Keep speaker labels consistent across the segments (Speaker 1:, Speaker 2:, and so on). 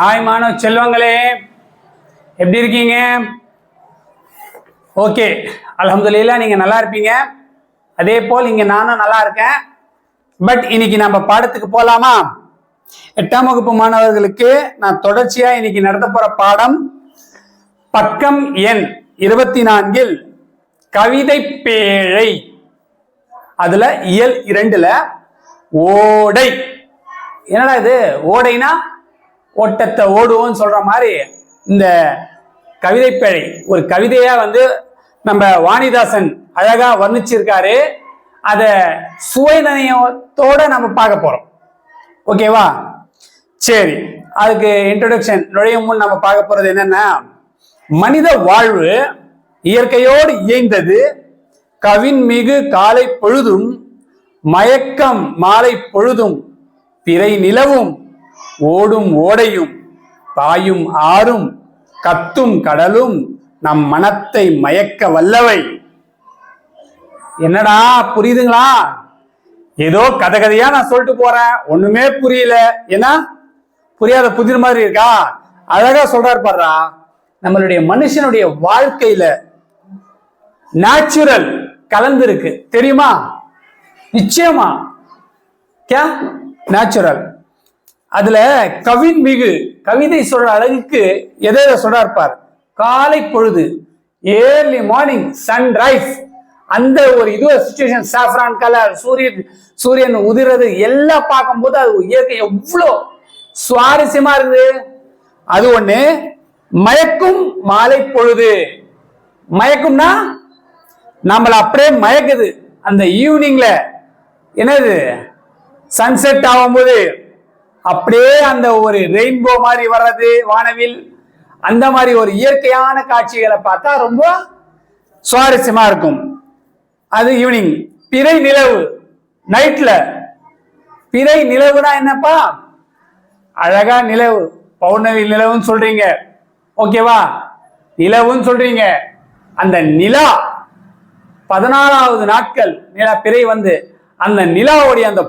Speaker 1: Hi மாணவ செல்வங்களே எப்படி இருக்கீங்க? ஓகே அல்ஹம்துலில்லாஹ் நீங்க நல்லா இருப்பீங்க. அதே போல் இங்க நானும் நல்லா இருக்கேன். பட் இன்னைக்கு நம்ம பாடத்துக்கு போலாமா? எட்டாம் வகுப்பு மாணவர்களுக்கு நான் தொடர்ச்சியா இன்னைக்கு நடத்த போற பாடம் பக்கம் எண் இருபத்தி நான்கில் கவிதை பேழை. அதுல இயல் இரண்டுல ஓடை. என்னடா இது? ஓடைனா ஓட்டத்தை ஓடுவோம்னு சொல்ற மாதிரி இந்த கவிதை பிழை. ஒரு கவிதையா வந்து நம்ம வாணிதாசன் அழகா வர்ணிச்சிருக்காரு. அத சுவைநயத்தோட நம்ம பார்க்க போறோம். ஓகேவா சரி அதுக்கு இன்ட்ரோடக்ஷன் நுழையும் முன் நம்ம பார்க்க போறது என்னன்னா மனித வாழ்வு இயற்கையோடு இயைந்தது. கவின் மிகு காலை பொழுதும் மயக்கம் மாலை பொழுதும் பிறை நிலவும் ஓடும் ஓடையும் பாயும் ஆறும் கத்தும் கடலும் நம் மனத்தை மயக்க வல்லவை. என்னடா புரியுதுங்களா? ஏதோ கதை கதையா நான் சொல்லிட்டு போறேன். ஒண்ணுமே புரியல. ஏன்னா புரியாத புதிர் மாதிரி இருக்கா? அழகா சொல்றாரு பாடுறா நம்மளுடைய மனுஷனுடைய வாழ்க்கையில நேச்சுரல் கலந்து இருக்கு தெரியுமா? நிச்சயமா. கே நேச்சுரல் அதுல கவின் மிகு கவிதை சொல்ற அழகுக்கு எதை எதை பார். காலை பொழுது ஏர்லி மார்னிங் சன்ரைஸ் அந்த ஒரு இது சுச்சுவேஷன் சாஃப்ரான் கலர் சூரியன் சூரியன் உதிர்றது எல்லாம் பார்க்கும்போது அது இயற்கை எவ்வளோ சுவாரஸ்யமா இருக்குது. அது ஒண்ணு மயக்கும் மாலை பொழுது. மயக்கும்னா நம்மள அப்படியே மயக்குது. அந்த ஈவினிங்ல என்னது? சன்செட் ஆகும்போது அப்படியே அந்த ஒரு ரெயின்போ மாதிரி வர்றது வானவில் அந்த மாதிரி ஒரு இயற்கையான காட்சிகளை பார்த்தா ரொம்ப சுவாரஸ்யமா இருக்கும். அது ஈவினிங் பிறை நிலவு நைட்ல பிறை நிலவுனா என்னப்பா? அழகா நிலவு. பௌர்ணமி நிலவுன்னு சொல்றீங்க. ஓகேவா நிலவுன்னு சொல்றீங்க. அந்த நிலா பதினாலாவது நாட்கள் நிலா பிறை வந்து அந்த நிலாவுடைய அந்த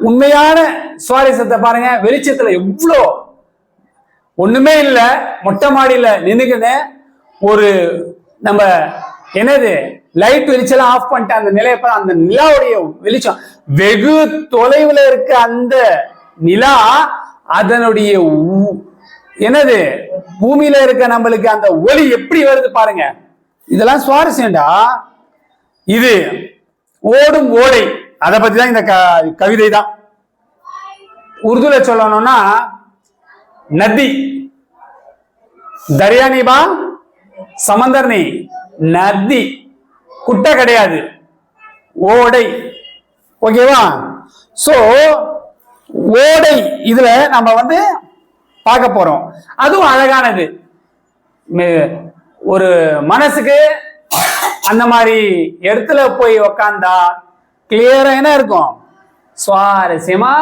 Speaker 1: உண்மையான சுவாரஸ்யத்தை பாருங்க. வெளிச்சத்துல எவ்வளோ ஒண்ணுமே இல்லை. மொட்டை மாடியில நின்னுக்குன்னு ஒரு நம்ம என்னது? லைட் வெளிச்சம் ஆஃப் பண்ணிட்டு அந்த நிலையை அந்த நிலாவுடைய வெளிச்சம். வெகு தொலைவுல இருக்க அந்த நிலா அதனுடைய என்னது? பூமியில இருக்க நம்மளுக்கு அந்த ஒளி எப்படி வருது பாருங்க. இதெல்லாம் சுவாரஸ்யம்டா. இது ஓடும் ஓடை. அதை பத்தி தான் இந்த க- கவிதை தான் உருதுல சொல்லணும்னா நதி. தரியா பா சமந்தர் நீ. நதி. குட்டை கிடையாது. ஓடை. ஓகேவா? சோ ஓடை இதுல நம்ம வந்து பார்க்க போறோம். அதுவும் அழகானது. ஒரு மனசுக்கு அந்த மாதிரி இடத்துல போய் உக்காந்தா கிளியரா என்ன இருக்கும்? சுவாரஸ்யமா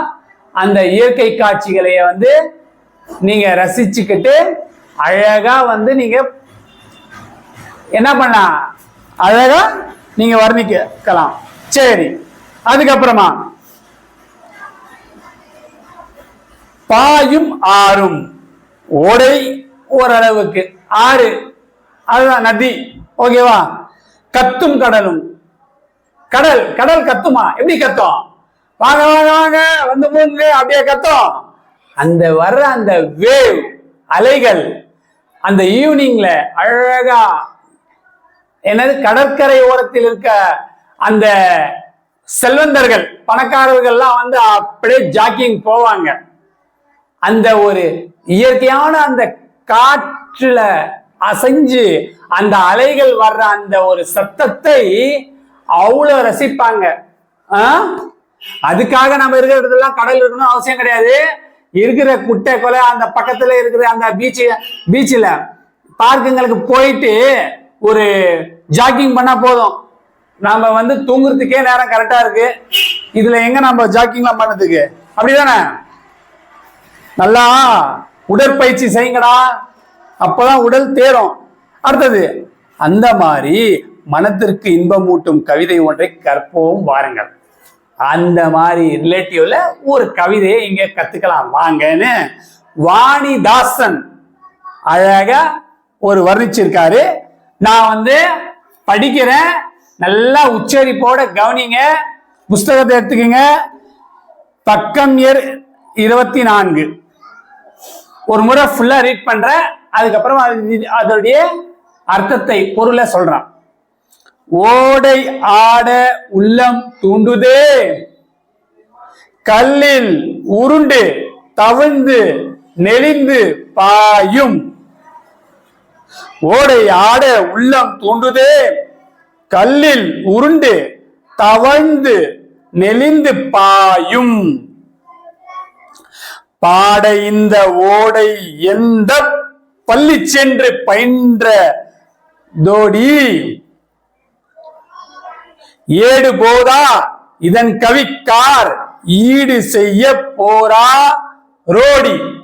Speaker 1: அந்த இயற்கை காட்சிகளைய வந்து நீங்க ரசிச்சுக்கிட்டு அழகா வந்து நீங்க என்ன பண்ணலாம்? அழகா நீங்க வர்ணிக்கலாம். சரி அதுக்கப்புறமா பாயும் ஆறும். ஓடை ஓரளவுக்கு ஆறு. அதுதான் நதி. ஓகேவா கத்தும் கடலும். கடல் கடல் கத்துமா? எப்படி கத்தும்? வாங்க வாங்க வாங்க வந்து போங்க அப்படியே கத்தும். அந்த வர்ற அந்த வேவ் அலைகள் அந்த ஈவினிங்ல அழகா என்னது கடற்கரை ஓரத்தில் இருக்க அந்த செல்வந்தர்கள் பணக்காரர்கள்லாம் வந்து அப்படியே ஜாக்கிங் போவாங்க. அந்த ஒரு இயற்கையான அந்த காற்றுல அசைஞ்சு அந்த அலைகள் வர்ற அந்த ஒரு சத்தத்தை அவ்வளவு ரசிப்பாங்க. அதுக்காக நம்ம இருக்கிற இடத்துலாம் கடல் இருக்கணும் அவசியம் கிடையாது. இருக்கிற குட்டை கொலை அந்த பக்கத்துல இருக்கிற அந்த பீச் பீச்சில் பார்க்குங்களுக்கு போயிட்டு ஒரு ஜாக்கிங் பண்ணா போதும். நம்ம வந்து தூங்குறதுக்கே நேரம் கரெக்டா இருக்கு. இதுல எங்க நம்ம ஜாக்கிங்லாம் பண்ணதுக்கு? அப்படிதானே? நல்லா உடற்பயிற்சி செய்யுங்கடா. அப்பதான் உடல் தேரும். அடுத்தது அந்த மாதிரி மனத்திற்கு இன்பமூட்டும் கவிதை ஒன்றை கற்போம் வாருங்கள். அந்த மாதிரி ரிலேட்டிவ்ல ஒரு கவிதையை இங்க கத்துக்கலாம். வாங்கன்னு வாணிதாசன் அழகா ஒரு வர்ணிச்சிருக்காரு. நான் வந்து படிக்கிறேன். நல்லா உச்சரிப்போட கவனிங்க. புஸ்தகத்தை எடுத்துக்கங்க. பக்கம் இயர் இருபத்தி நான்கு ஒரு முறை ஃபுல்லா ரீட் பண்றேன். அதுக்கப்புறம் அது- அதோடைய அர்த்தத்தை பொருளை சொல்றான். ஓடை ஆட உள்ளம் தூண்டுதே. கல்லில் உருண்டு தவிழ்ந்து நெளிந்து பாயும். ஓடை ஆட உள்ளம் தூண்டுதே. கல்லில் உருண்டு தவழ்ந்து நெளிந்து பாயும். பாட இந்த ஓடை எந்த பள்ளி சென்று பயின்ற தோடி. ஏடு போதா? இதன் கவிக்கார் ஈடு செய்ய போரா ரோடி.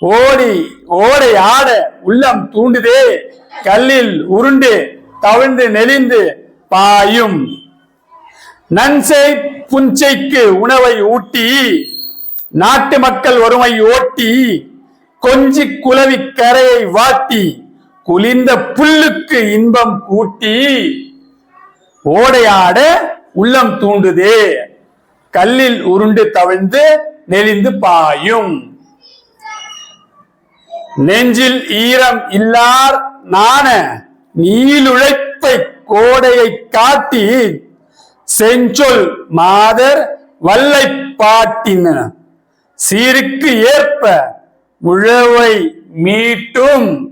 Speaker 1: ஓடி ஓடை ஆட உள்ளம் தூண்டுதே. கல்லில் உருண்டு தவிழ்ந்து நெளிந்து பாயும். நன்சை புஞ்சைக்கு உணவை ஊட்டி நாட்டு மக்கள் ஒருமை ஓட்டி கொஞ்சி குலவி கரையை வாட்டி குளிர்ந்த புல்லுக்கு இன்பம் கூட்டி. ஓடையாட உள்ளம் தூண்டுதே. கல்லில் உருண்டு தவிழ்ந்து நெளிந்து பாயும். நெஞ்சில் ஈரம் இல்லார் நாண நீளுழைப்பை கோடையை காட்டி செஞ்சொல் மாதர் வல்லை பாட்டின. சீருக்கு ஏற்ப முழவை மீட்டும்.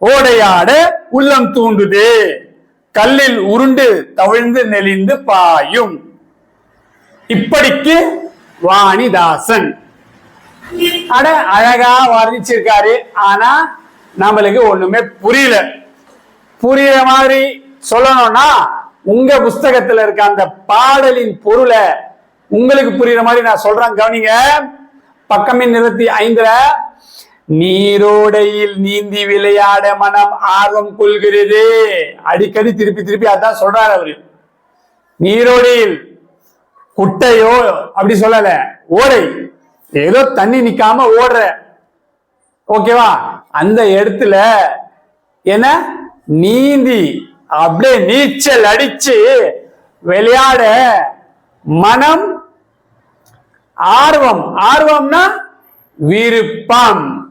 Speaker 1: ஓடையாட உள்ளம் தூண்டுதே. கல்லில் உருண்டு தவிழ்ந்து நெளிந்து பாயும். இப்படிக்கு வாணிதாசன். அட அழகா வர்ணிச்சிருக்காரு. ஆனா நம்மளுக்கு ஒண்ணுமே புரியல. புரியுற மாதிரி சொல்லணும்னா உங்க புஸ்தகத்துல இருக்க அந்த பாடலின் பொருளை உங்களுக்கு புரியுற மாதிரி நான் சொல்றேன். கவனிங்க. பக்கமின் இருபத்தி ஐந்துல நீரோடையில் நீந்தி விளையாட மனம் ஆர்வம் கொள்கிறது. அடிக்கடி திருப்பி திருப்பி அதான் சொல்றாரு அவரு. நீரோடையில் குட்டையோ அப்படி சொல்லல ஓடை. ஏதோ தண்ணி நிக்காம ஓடுற. ஓகேவா? அந்த இடத்துல என்ன? நீந்தி. அப்படியே நீச்சல் அடிச்சு விளையாட மனம் ஆர்வம். ஆர்வம்னா விருப்பம்.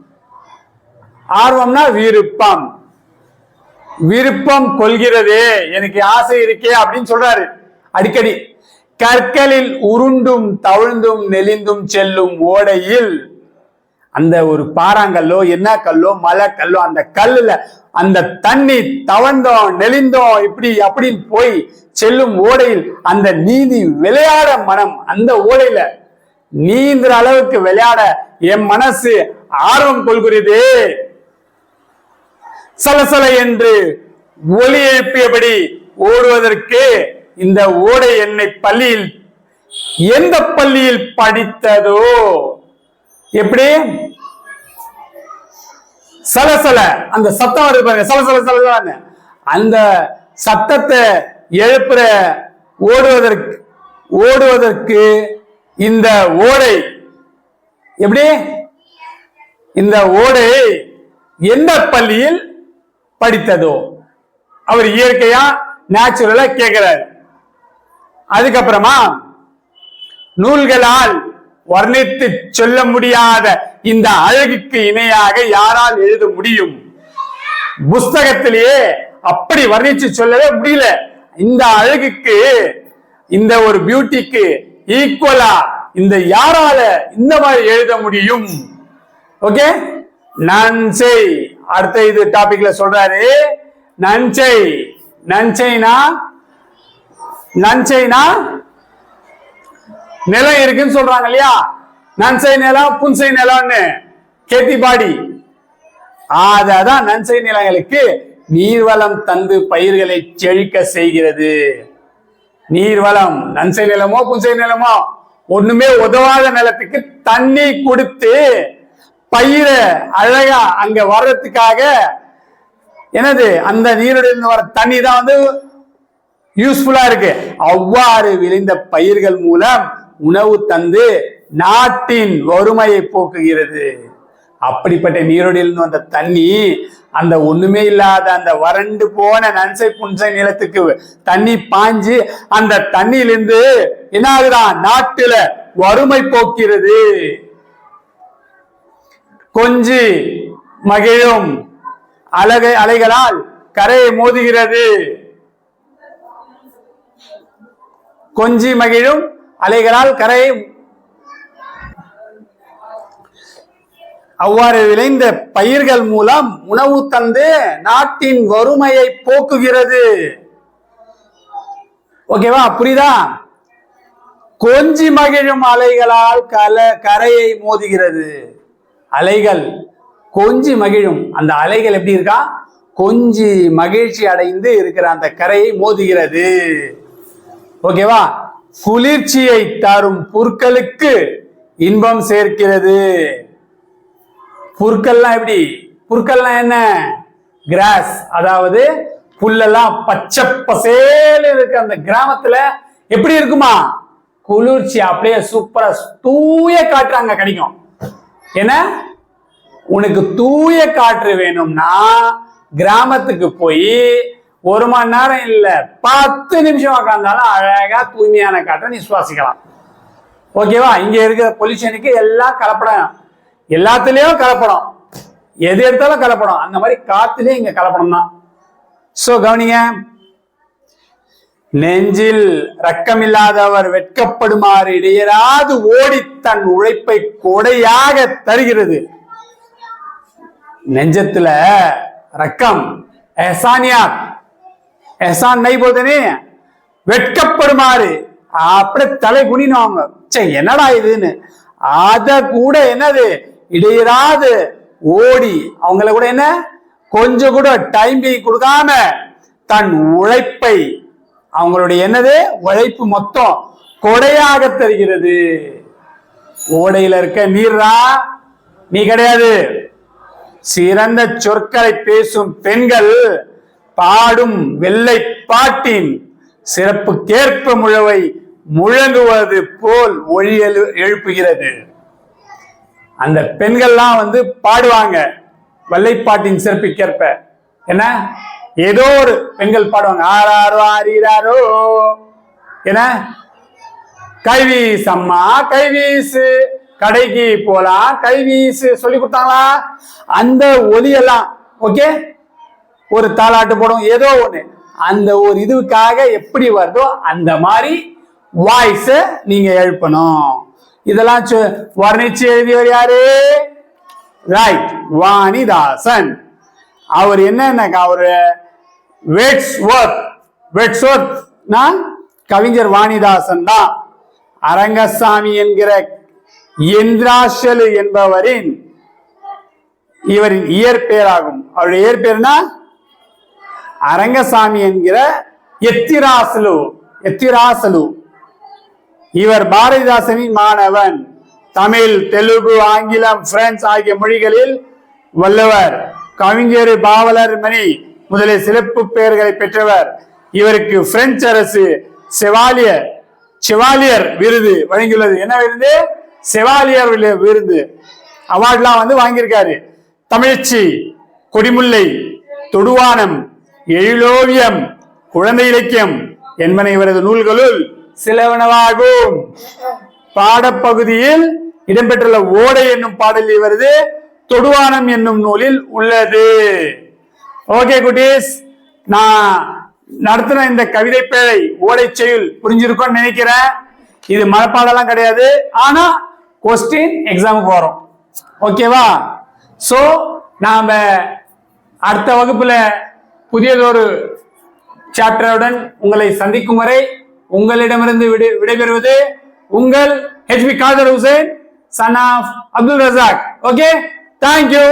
Speaker 1: ஆர்வம்னா விருப்பம். விருப்பம் கொள்கிறதே. எனக்கு ஆசை இருக்கே அப்படின்னு சொல்றாரு. அடிக்கடி. கற்களில் உருண்டும் தவிழ்ந்தும் நெளிந்தும் செல்லும் ஓடையில் அந்த ஒரு பாறாங்கல்லோ என்ன கல்லோ மலை கல்லோ அந்த கல்லுல அந்த தண்ணி தவழ்ந்தோம் நெளிந்தோம் இப்படி அப்படின்னு போய் செல்லும் ஓடையில் அந்த நீதி விளையாட மனம் அந்த ஓடையில நீந்துற அளவுக்கு விளையாட என் மனசு ஆர்வம் கொள்கிறதே. சலசல என்று ஒலி எழுப்பியபடி ஓடுவதற்கு இந்த ஓடை என்னை பள்ளியில் எந்த பள்ளியில் படித்ததோ? எப்படி? சலசல அந்த சத்தம் வருது பாருங்க சலசல சலசலன்னு. அந்த சத்தத்தை எழுப்புற ஓடுவதற்கு ஓடுவதற்கு இந்த ஓடை எப்படி? இந்த ஓடை எந்த பள்ளியில் படித்ததோ. அவர் இயற்கையா நேச்சுரலா கேட்கிறார். அதுக்கப்புறமா நூல்களால் வர்ணித்து சொல்ல முடியாத இந்த அழகுக்கு இணையாக யாரால் எழுத முடியும்? புஸ்தகத்திலேயே அப்படி வர்ணிச்சு சொல்லவே முடியல. இந்த அழகுக்கு இந்த ஒரு பியூட்டிக்கு ஈக்குவலா இந்த யாரால இந்த மாதிரி எழுத முடியும்? ஓகே நான் செய். அடுத்த இது டாபிக்ல சொல்றாரு. நஞ்சை நஞ்சைனா நஞ்சைனா நிலம் இருக்குன்னு சொல்றாங்க இல்லையா? நன்சை நிலம் புன்சை நிலம்னு. கேத்தி பாடி. அதான் நன்சை நிலங்களுக்கு நீர்வளம் தந்து பயிர்களை செழிக்க செய்கிறது. நீர்வளம். நன்சை நிலமோ புன்சை நிலமோ? ஒண்ணுமே உதவாத நிலத்துக்கு தண்ணி கொடுத்து பயிர அழகா அங்க வர்றதுக்காக என்னது அந்த நீரிலிருந்து வர தண்ணி தான் வந்து யூஸ்ஃபுல்லா இருக்கு. அவ்வாறு விளைந்த பயிர்கள் மூலம் உணவு தந்து நாட்டின் வறுமையை போக்குகிறது. அப்படிப்பட்ட நீரோடியிலிருந்து வந்த தண்ணி அந்த ஒண்ணுமே இல்லாத அந்த வறண்டு போன நன்சை புன்சை நிலத்துக்கு தண்ணி பாஞ்சு அந்த தண்ணியிலிருந்து என்ன ஆகுதான் நாட்டுல வறுமை போக்கிறது. கொஞ்சி மகிழும் அலகை அலைகளால் கரையை மோதுகிறது. கொஞ்சி மகிழும் அலைகளால் கரையை அவ்வாறு விளைந்த பயிர்கள் மூலம் உணவு தந்து நாட்டின் வறுமையை போக்குகிறது. ஓகேவா? புரியுதா? கொஞ்சி மகிழும் அலைகளால் கல கரையை மோதுகிறது. அலைகள். கொஞ்சி மகிழும். அந்த அலைகள் எப்படி இருக்கா? கொஞ்சி மகிழ்ச்சி அடைந்து இருக்கிற அந்த கரையை மோதுகிறது. ஓகேவா? குளிர்ச்சியை தரும் புற்களுக்கு இன்பம் சேர்க்கிறது. புற்கள்லாம் எப்படி? புற்கள்லாம் என்ன? கிராஸ் அதாவது புல்லெல்லாம் பச்சை பசேல இருக்க அந்த கிராமத்துல எப்படி இருக்குமா? குளிர்ச்சி அப்படியே சூப்பரா தூய காற்று அங்க கிடைக்கும். என்ன? உனக்கு தூய காற்று வேணும்னா கிராமத்துக்கு போய் ஒரு மணி நேரம் இல்ல பத்து நிமிஷம் உட்காந்தாலும் அழகா தூய்மையான காற்றை நீ சுவாசிக்கலாம். ஓகேவா இங்க இருக்கிற பொல்யூஷனுக்கு எல்லாம் கலப்படம். எல்லாத்துலயும் கலப்படம். எது எடுத்தாலும் கலப்படம். அந்த மாதிரி காத்துலயும் இங்க கலப்படம் தான் சோ கவனிங்க நெஞ்சில் ரக்கமில்லாதவர் வெட்கப்படுமாறு இடையராது ஓடி தன் உழைப்பை கொடையாக தருகிறது. நெஞ்சத்துல ரக்கம் எஹசானியாத் எஹசான் நை போதனே வெட்கப்படுமாறு. அப்படியே தலை குனினுவாங்க சே என்னடா இதுன்னு. அத கூட என்னது? இடையராது ஓடி அவங்கள கூட என்ன? கொஞ்சம் கூட டைம் கொடுக்காம தன் உழைப்பை அவங்களுடைய என்னது? உழைப்பு மொத்தம் கொடையாக தருகிறது. ஓடையில இருக்க நீர்ரா? நீ கிடையாது. சிறந்த சொற்களை பேசும் பெண்கள் பாடும் வெள்ளை பாட்டின் சிறப்புக்கேற்ப முழவை முழங்குவது போல் ஒளி எழு- எழுப்புகிறது. அந்த பெண்கள்லாம் வந்து பாடுவாங்க. வெள்ளைப்பாட்டின் சிறப்புக்கேற்ப. என்ன? ஏதோ ஒரு பெண்கள் பாடுவாங்க. ஆறாரோ ஆறீராரோ என்ன? கைவீஸ் அம்மா கைவீசு கடைக்கு போலாம் கைவீசு சொல்லி கொடுத்தாங்களா? அந்த ஒலியெல்லாம் ஓகே ஒரு தாளாட்டு போடும் ஏதோ ஒண்ணு. அந்த ஒரு இதுக்காக எப்படி வருதோ அந்த மாதிரி வாய்ஸ நீங்க எழுப்பணும். இதெல்லாம் சொ- வர்ணிச்சு எழுதியவர் யாரு? ரைட் வாணிதாசன். அவர் என்னன்னாக்கா அவரு வெட்ஸ்வர்த். ஒர்த் கவிஞர் வாணிதாசன் தான். அரங்கசாமி என்கிற எந்திராஷலு என்பவரின் இவரின் இயற்பெயராகும். அவருடைய இயற்பெயர்னா அரங்கசாமி என்கிற எத்திராசலு எத்திராசலு. இவர் பாரதிதாசனின் மாணவன். தமிழ் தெலுங்கு ஆங்கிலம் பிரெஞ்சு ஆகிய மொழிகளில் வல்லவர் கவிஞர் பாவலர் மணி முதலில் சிறப்பு பெயர்களை பெற்றவர் இவருக்கு பிரெஞ்சு அரசு செவாலியர் செவாலியர் விருது வழங்கியுள்ளது. என்ன விருது? செவாலியர் விருது. அவார்ட்லாம் வந்து வாங்கியிருக்காரு. தமிழ்ச்சி கொடிமுல்லை தொடுவானம் எழிலோவியம் குழந்தை இலக்கியம் என்பன இவரது நூல்களுள் சிலவனவாகும். பாடப்பகுதியில் இடம்பெற்றுள்ள ஓடை என்னும் பாடல் இவரது தொடுவானம் என்னும் நூலில் உள்ளது. ஓகே குட்டீஸ். நான் நடத்தின இந்த கவிதை பேழை ஓடை செயல் புரிஞ்சிருக்கும்னு நினைக்கிறேன். இது மனப்பாடெல்லாம் கிடையாது. ஆனா கொஸ்டின் எக்ஸாமுக்கு வரும். ஓகேவா சோ நாம அடுத்த வகுப்புல புதியதொரு சாப்டருடன் உங்களை சந்திக்கும் வரை உங்களிடமிருந்து விடை விடைபெறுவது உங்கள் HP Khader Hussain son of Abdul Razak. Okay thank you